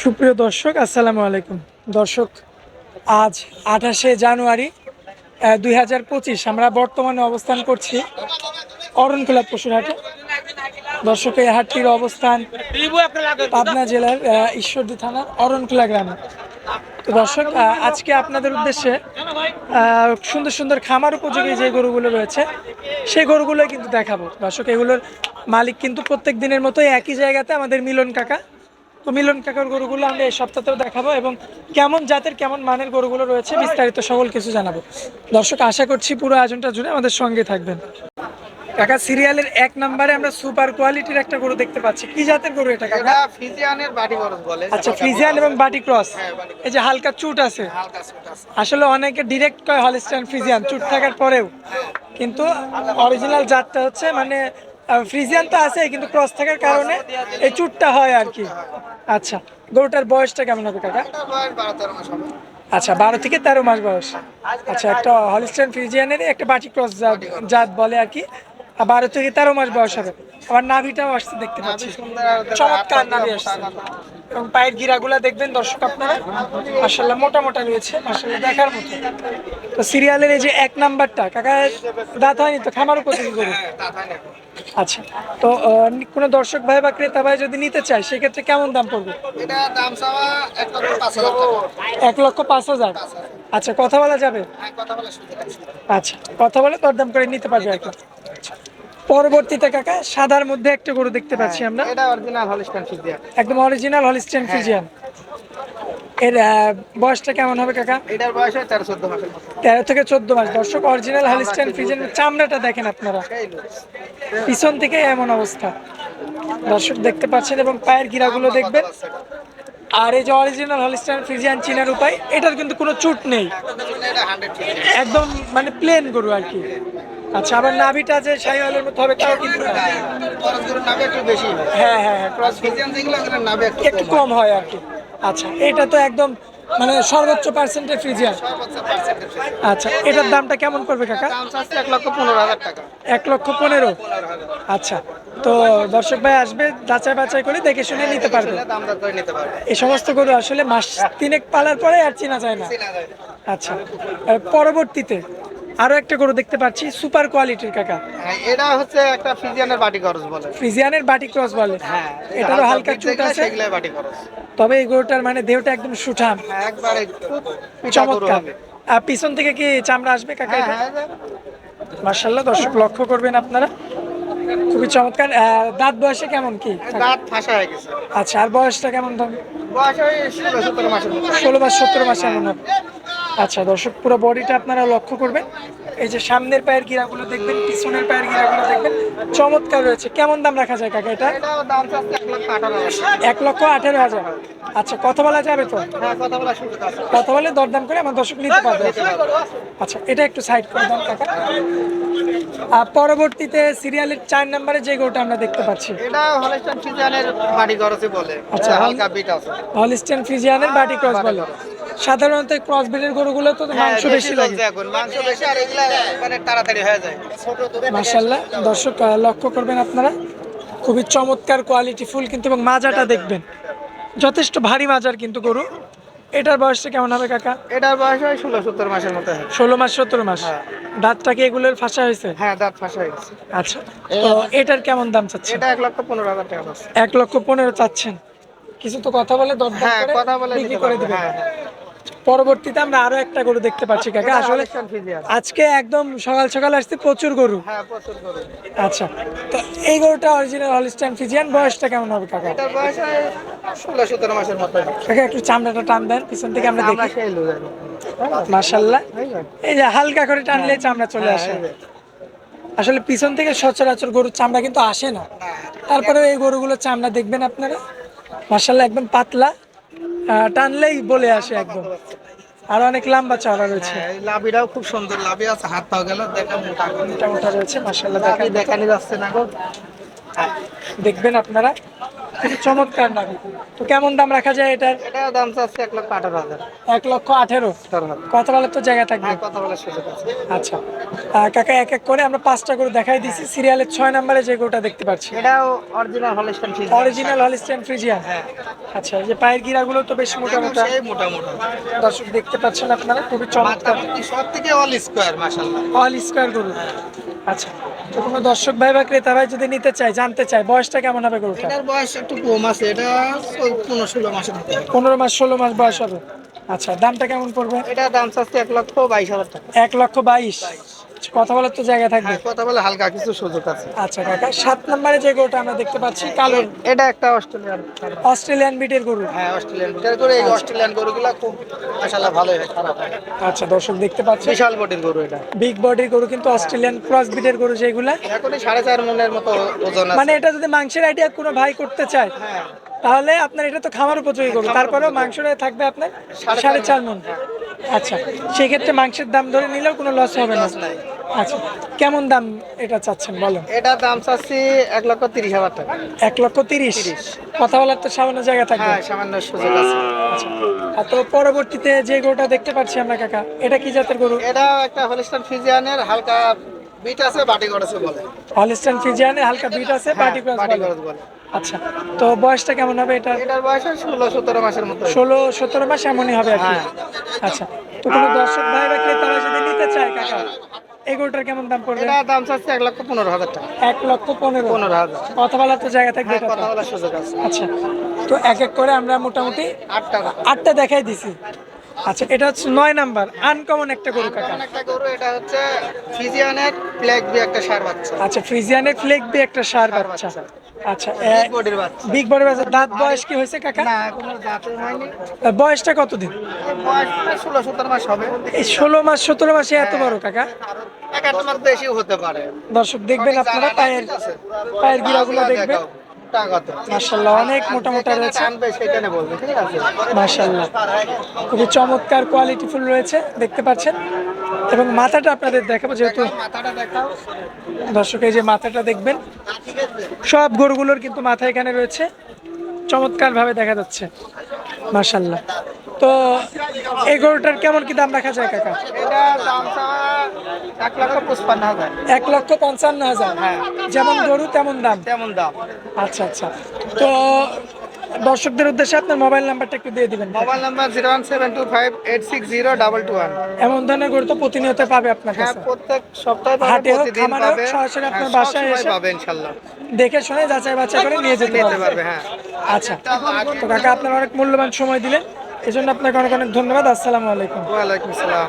সুপ্রিয় দর্শক, আসসালামু আলাইকুম। দর্শক, আজ আঠাশে জানুয়ারি দুই হাজার পঁচিশ, আমরা বর্তমানে অবস্থান করছি অরণখোলা পশুরহাটে দর্শক, এই হাটটির অবস্থান পাবনা জেলার ঈশ্বরদী থানার অরণখোলা গ্রামে। তো দর্শক আজকে আপনাদের উদ্দেশ্যে সুন্দর সুন্দর খামার উপযোগী যে গরুগুলো রয়েছে, সেই গরুগুলো কিন্তু দেখাবো। দর্শক, এগুলোর মালিক কিন্তু প্রত্যেক দিনের মতোই একই জায়গাতে আমাদের মিলন কাকা। তো মিলন কাকার গরুগুলো আমরা এই সপ্তাহতেও দেখাবো এবং কেমন জাতের কেমন মানের গরুগুলো রয়েছে বিস্তারিত সকল কিছু জানাব। দর্শক আশা করছি পুরো আয়োজনটা জুড়ে আমাদের সঙ্গে থাকবেন। কাকা সিরিয়ালের এক নম্বরে আমরা সুপার কোয়ালিটির একটা গরু দেখতে পাচ্ছি। কি জাতের গরু এটা কাকা? ফিজিয়ানের বাড়ি খরচ বলে আচ্ছা ফ্রিজিয়ান এবং বাটি ক্রস। এই যে হালকা চুট আছে। হালকা সুট আছে। আসলে অনেকে ডিরেক্ট কয় হলিস্টাইন ফ্রিজিয়ান চুট থাকার পরেও। কিন্তু অরিজিনাল জাতটা হচ্ছে মানে ফ্রিজিয়ান তো আছে কিন্তু ক্রস থাকার কারণে এই চুটটা হয় আর কি। আচ্ছা গরুটার বয়সটা কেমন হবে কাকা? আচ্ছা বারো থেকে তেরো মাস বয়স। আচ্ছা একটা হলিস্টাইন ফ্রিজিয়ানের একটা বাটি ক্রস জাত জাত বলে আর কি। বারো থেকে তেরো মাস বয়স হবে। আবার নাভিটাও আসছে দেখতে পাচ্ছি। চমৎকার নাভি আসছে। এবং পায়ের গিরাগুলা দেখবেন দর্শক আপনারা। মাসাল্লাহ মোটা মোটা রয়েছে। মাসাল্লাহ দেখার মতো। তো সিরিয়ালের এই যে এক নাম্বারটা কাকা দাঁত হয়নি তো? খামারও উপযোগী গরু? হ্যাঁ, তা তাই না। আচ্ছা তো কোনো দর্শক ভাই বা ক্রেতা ভাই যদি নিতে চায় সেক্ষেত্রে কেমন দাম পড়বে? এটা দাম চাওয়া এক লক্ষ পাঁচ হাজার আচ্ছা কথা বলা যাবে? হ্যাঁ। আচ্ছা কথা বলে দরদাম করে নিতে পারবে আর কি। আচ্ছা। পরবর্তীতে কাকা সাদার মধ্যে একটা গরু দেখতে পাচ্ছি আমরা। এটা অরিজিনাল হলিস্টান ফিজিয়ান একদম অরিজিনাল হলিস্টেন ফিজিয়ান এর বয়সটা কেমন হবে কাকা? এটার বয়স হয় তেরো চোদ্দ মতো। তেরো থেকে চোদ্দ মাস। দর্শক অরিজিনাল হলিস্টেন ফিজিয়ান চামড়াটা দেখেন আপনারা। পিছন থেকে এমন অবস্থা। দর্শক দেখতে পাচ্ছেন এবং পায়ের গিরাগুলো দেখবেন। আর এই যে অরিজিনাল হলিস্টাইন ফ্রিজিয়ান চিনার উপায় এটার কিন্তু কোনো চুট নেই। একদম মানে প্লেন গরু আর কি। আচ্ছা আবার নাভিটা যে শাহিওয়ালের মতো হবে তাও কিন্তু বেশি হয় হ্যাঁ হ্যাঁ একটু কম হয় আর কি। আচ্ছা এটা তো একদম মানে সর্বোচ্চ পার্সেন্টের ফ্রিজিয়ান আচ্ছা এটার দামটা কেমন পড়বে কাকা? এক লক্ষ পনেরো। হাজার টাকা এক লক্ষ পনেরো আচ্ছা তো দর্শক ভাই আসবে, যাচাই বাছাই করে দেখে শুনে নিতে পারবে। এই সমস্ত গরু আসলে মাস তিনেক পালার পরে আর চেনা যায় না। আচ্ছা পরবর্তীতে আরও একটা গরু দেখতে পাচ্ছি সুপার কোয়ালিটির কাকা। হ্যাঁ, এটা হচ্ছে একটা ফিজিয়ানের বাটি খরচ বলে। ফ্রিজিয়ানের বাটি ক্রস বলে। হ্যাঁ এটারও হালকা চুট আছে। সেগুলোই বাটি খরচ তবে এই গরুটার মানে দেহটা একদম সুঠাম। হ্যাঁ একবারে খুব চমৎকার। আর পিছন থেকে কি চামড়া আসবে কাকা হ্যাঁ এটা? হ্যাঁ দর্শক লক্ষ্য করবেন আপনারা। খুবই চমৎকার। দাঁত বয়সে কেমন কি? দাঁত ফাঁসা হয়ে গেছে। আচ্ছা আর বয়সটা কেমন ধরুন? বয়স ওই ষোলো সতেরো মাসের মতো। আচ্ছা দর্শক পুরো বডিটা আপনারা লক্ষ্য করবেন। এই যে সামনের পায়ের গিরাগুলো দেখবেন পিছনের পায়ের গিরাগুলো দেখবেন চমৎকার রয়েছে। কেমন দাম রাখা যায় কাকা এটা? এক লক্ষ আঠারো হাজার। আচ্ছা কথা বলা যাবে তো? হ্যাঁ কথা বলা দরদাম করে আমার দর্শক নিতে পারবে। আচ্ছা এটা একটু সাইড করে দাম কাকা। আর পরবর্তীতে সিরিয়ালের চার নম্বরে যে গরুটা আমরা দেখতে পাচ্ছি। এটা হলিস্টান বাড়ি বলে। আচ্ছা, হালকা বিট আছে। হলিস্টেন ফ্রিজিয়ানের বাটি ক্রস বলে। সাধারণত ক্রস ব্রিডের গরুগুলো তো মাংস হ্যাঁ, বেশি লাগে। এখন। মাংস বেশি আর এগুলা মানে তাড়াতাড়ি হয়ে যায়। মার্শাল্লাহ দর্শক লক্ষ্য করবেন আপনারা খুবই চমৎকার কোয়ালিটি ফুল কিন্তু এবং মাজাটা দেখবেন। যথেষ্ট ভারী মাজার কিন্তু গরু। এটার বয়সটা কেমন হবে কাকা? এটার বয়স হয় ষোলো সত্তর মাসের মতো হয়। ষোলো মাস সতেরো মাস। হ্যাঁ। দাঁতটা কি এগুলোর ফাঁসা হয়েছে? হ্যাঁ দাঁত ফাঁসা হয়ে গেছে। আচ্ছা তো এটার কেমন দাম চাচ্ছেন? এটা এক লক্ষ পনেরো হাজার টাকা এক লক্ষ পনেরো চাচ্ছেন। কিছু তো কথা বলে দরদাম হ্যাঁ করে কথা বলে বিক্রি করে হ্যাঁ। পরবর্তীতে আমরা আরও একটা গরু দেখতে পাচ্ছি কাকা। আসলে আজকে একদম সকাল সকাল আসছে প্রচুর গরু। হ্যাঁ আচ্ছা তো এই গরুটা অরিজিনাল হলিস্টাইন ফিজিয়ান বয়সটা কেমন হবে কাকা? হয় ষোলো সতেরো মাসের মতো। কাকা একটু চামড়াটা টান দেন পিছন থেকে আমরা দেখি। মার্শাল্লাহ এই যে। হালকা করে টানলে চামড়া চলে হ্যাঁ, আসে। আসলে পিছন থেকে সচরাচর গরুর চামড়া কিন্তু আসে না। তারপরে এই গরুগুলোর চামড়া দেখবেন আপনারা? মার্শাল্লাহ একদম পাতলা। টানলেই বলে আসে একদম। আর অনেক লম্বা চারা রয়েছে। লাবিরাও লাভিটাও খুব সুন্দর। লাভি আছে হাত পাও গেল দেখা মোটা। মোটা। মোটা রয়েছে মাশাআল্লাহ দেখা দেখেন। যাচ্ছে না গো। দেখবেন আপনারা। চমৎকার নাম। তো কেমন দাম রাখা যায় এটার? এটা দাম চাচ্ছে এক লক্ষ আঠারো হাজার। এক লক্ষ আঠেরো? কথা বলার তো জায়গা থাকবে? হ্যাঁ কথা বলার সুযোগ আছে। আচ্ছা। কাকা এক এক করে আমরা পাঁচটা করে দেখাই দিছি। সিরিয়ালের ছয় নম্বরে যে গরুটা দেখতে পাচ্ছি। এটাও original Holstein Fries original Holstein Friesian হ্যাঁ। আচ্ছা এই যে পায়ের গিরাগুলো তো বেশ মোটা মোটা মোটা মোটা দর্শক দেখতে পাচ্ছেন আপনারা খুবই চমৎকার। সব থেকে অল স্কোয়ার মাসাল্লাহ অল স্কোয়ার গরু। আচ্ছা তো কোনো দর্শক ভাই বা ক্রেতা ভাই যদি নিতে চায় জানতে চায় বয়সটা কেমন হবে গরুটা এটার বয়স একটু কম আছে এটা পনেরো ষোলো মাসের পনেরো মাস ষোলো মাস বয়স হবে। আচ্ছা দামটা কেমন পড়বে? এটা দাম চাচ্ছে এক লক্ষ বাইশ হাজার টাকা। এক লক্ষ বাইশ। কথা বলার তো জায়গা থাকবে। হ্যাঁ কথা বলে হালকা কিছু সুযোগ আছে। আচ্ছা কাকা সাত নম্বরে যে গরুটা আমরা দেখতে পাচ্ছি কালো। এটা একটা অস্ট্রেলিয়ান। অস্ট্রেলিয়ান বিটের গরু। হ্যাঁ অস্ট্রেলিয়ান বিটার করে এই অস্ট্রেলিয়ান গরুগুলা খুব ভালোই হয় খারাপ হয় আচ্ছা দর্শক দেখতে বিশাল বডির গরু এটা। বিগ বডির গরু কিন্তু অস্ট্রেলিয়ান ক্রস বিটের গরু যেগুলা। এখনই সাড়ে চার মনের মতো ওজন আছে। মানে এটা যদি মাংসের আইডিয়া কোনো ভাই করতে চায় হ্যাঁ। তাহলে আপনার এটা তো খামার উপযোগী গরু। তারপরেও মাংসটা থাকবে আপনার সাড়ে চার মন। আচ্ছা সেক্ষেত্রে মাংসের দাম ধরে নিলেও কোনো লস হবে না। আচ্ছা কেমন দাম এটা চাচ্ছেন বলো এটার দাম চাচ্ছি এক লক্ষ তিরিশ হাজার টাকা। এক লক্ষ তিরিশ? কথা বলার তো সামান্য জায়গা থাকবে। হ্যাঁ সামান্য সুযোগ আছে। আচ্ছা আর তো পরবর্তীতে যে গরুটা দেখতে পাচ্ছি আমরা কাকা এটা কি জাতের গরু? এটা একটা হলিস্টান ফিজিয়ানের হালকা বিট আছে বাটি করেছে বলে। হলিস্টান ফিজিয়ানে হালকা বিট আছে বাটি বলে। করস বলে। আচ্ছা তো বয়সটা কেমন হবে এটা এটার বয়স ষোলো সতেরো মাসের মতো ষোলো সতেরো মাস এমনই হবে আর কি। হ্যাঁ। আচ্ছা তো কোনো দর্শক ভাই বা ক্রেতারা যদি নিতে চায় কাকা? এই গরুটার কেমন দাম পড়বে? এটা দাম চাচ্ছে এক লক্ষ পনেরো হাজার টাকা। এক লক্ষ পনেরো। পনেরো হাজার। কথা বলার তো জায়গা থাকবে হ্যাঁ কথা বলার সুযোগ আছে। আচ্ছা তো এক এক করে আমরা মোটামুটি আটটা আটটা দেখাই দিছি। আচ্ছা এটা হচ্ছে নয় নাম্বার আনকমন একটা গরু কাকা। একটা গরু এটা হচ্ছে ফ্রিজিয়ানের ফ্ল্যাগ বি একটা সার বাচ্চা। আচ্ছা ফ্রিজিয়ানের ফ্ল্যাগ বি একটা সার বাচ্চা। আচ্ছা বিগ বডির বাচ্চা। বিগ বড় বাচ্চা। দাঁত বয়স কি হয়েছে কাকা? না কোনো দাঁতে হয়নি বয়সটা কতদিন? বয়স মাস হবে। এই ষোলো মাস সতেরো মাসে এত বড় কাকা? এক আধ মাস বেশিও হতে পারে। দর্শক দেখবেন আপনারা পায়ের পায়ের গিরাগুলো দেখবেন। মার্শাল্লাহ অনেক মোটা মোটা রয়েছে। মার্শাল্লাহ খুবই চমৎকার কোয়ালিটি ফুল রয়েছে দেখতে পাচ্ছেন। এবং মাথাটা আপনাদের দেখাবো যেহেতু দর্শক এই যে মাথাটা দেখবেন সব গরুগুলোর কিন্তু মাথা এখানে রয়েছে। চমৎকার ভাবে দেখা যাচ্ছে মার্শাল্লাহ তো এই গরুটার কেমন কি দাম রাখা যায় কাকা? এটা দাম চাওয়া এক লক্ষ পঁচপান্ন হাজার। এক লক্ষ পঞ্চান্ন হাজার। হ্যাঁ। যেমন গরু তেমন দাম? তেমন দাম। আচ্ছা আচ্ছা। তো দর্শকদের উদ্দেশ্যে আপনার মোবাইল নাম্বারটা একটু দিয়ে দিবেন। Mobile number zero one seven two five eight six zero double two one. এমন ধরনের গরু তো প্রতিনিয়ত পাবে আপনার হ্যাঁ কাছে। প্রত্যেক সপ্তাহে হাটে হোক, খামারে সরাসরি আপনার হ্যাঁ, বাসায় সবসময় এসে- পাবে ইনশাল্লাহ। দেখে শুনে যাচাই বাছাই করে নিয়ে যেতে পারবে হ্যাঁ। আচ্ছা তো কাকা আপনার অনেক মূল্যবান সময় দিলেন। এজন্য আপনাকে অনেক অনেক ধন্যবাদ। আসসালামু আলাইকুম। ওয়ালাইকুম আসসালাম।